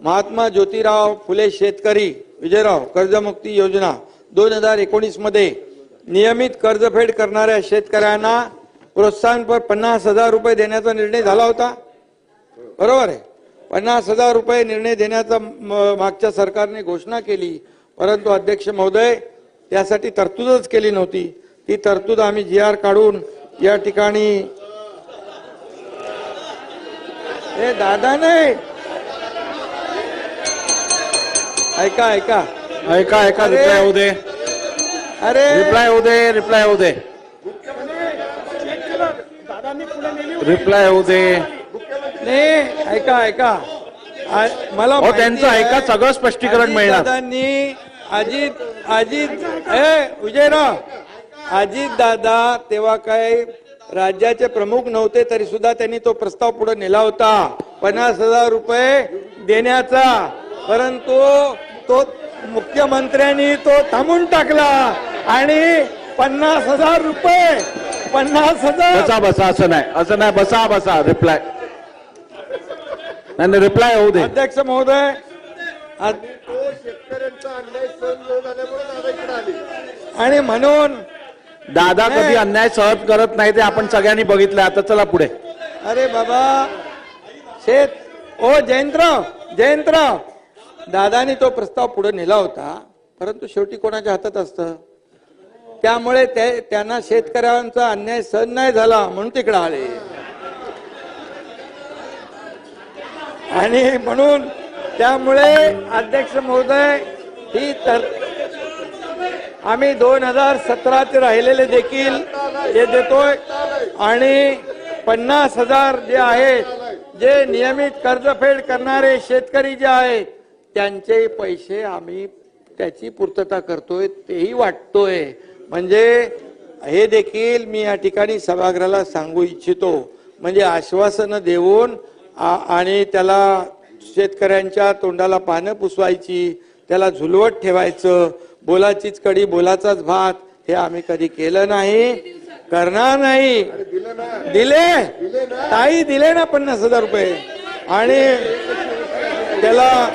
महात्मा ज्योतिराव फुले शेतकरी विजयराव कर्जमुक्ती योजना दोन हजार एकोणीसमध्ये नियमित कर्जफेड करणाऱ्या शेतकऱ्यांना प्रोत्साहनपर पन्नास हजार रुपये देण्याचा निर्णय झाला होता. बरोबर आहे. पन्नास हजार रुपये निर्णय देण्याचा म- मागच्या सरकारने घोषणा केली. परंतु अध्यक्ष महोदय त्यासाठी तरतूदच केली नव्हती. ती तरतूद आम्ही जी आर काढून या ठिकाणी हे दादा नाही! ऐका ऐका. ऐका ऐका. रिप्लाय होऊ दे. अरे! रिप्लाय होऊ दे रिप्लाय होऊ दे. रिप्लाय होऊ दे. नाही ऐका ऐका. मला हो त्यांचं ऐका सगळं स्पष्टीकरण मिळणार. दादांनी अजित अजित ए विजयराव अजित दादा तेव्हा काय राज्याचे प्रमुख नव्हते तरी सुद्धा त्यांनी तो प्रस्ताव पुढे नेला होता. पन्नास हजार रुपये देण्याचा. परंतु तो मुख्यमंत्र्यांनी तो थांबून टाकला. आणि पन्नास हजार रुपये पन्नास हजार. बसा बसा असं नाही. असं नाही बसा बसा रिप्लाय नाही नाही रिप्लाय होऊ दे. अध्यक्ष महोदय आ- शेतकऱ्यांचा अन्याय सहन न झाल्यामुळे दादा इकडे आले आणि म्हणून दादा कधी. अन्याय सहन करत नाही ते आपण सगळ्यांनी बघितलं आता चला पुढे. अरे बाबा शेत ओ जयंतराव जयंतराव दादानी तो प्रस्ताव पुढे नेला होता परंतु शेवटी कोणाच्या हातात असतं? त्यामुळे ते- त्यांना शेतकऱ्यांचा अन्याय सहन नाही झाला म्हणून तिकडे आले. आणि म्हणून त्यामुळे अध्यक्ष महोदय ही तर आम्ही दोन हजार सतराचे राहिलेले देखील हे देतोय आणि पन्नास हजार जे आहेत जे नियमित कर्जफेड करणारे शेतकरी जे आहेत त्यांचे पैसे आम्ही त्याची पूर्तता करतोय तेही वाटतोय. म्हणजे हे देखील मी या ठिकाणी सभागृहाला सांगू इच्छितो. म्हणजे आश्वासनं देऊन आ- आणि त्याला शेतकऱ्यांच्या तोंडाला पानं पुसवायची त्याला झुलवत ठेवायचं बोलाचीच कडी बोलाचाच भात हे आम्ही कधी केलं नाही. करणार नाही. दिले. ताई दिले ना पन्नास हजार रुपये. आणि त्याला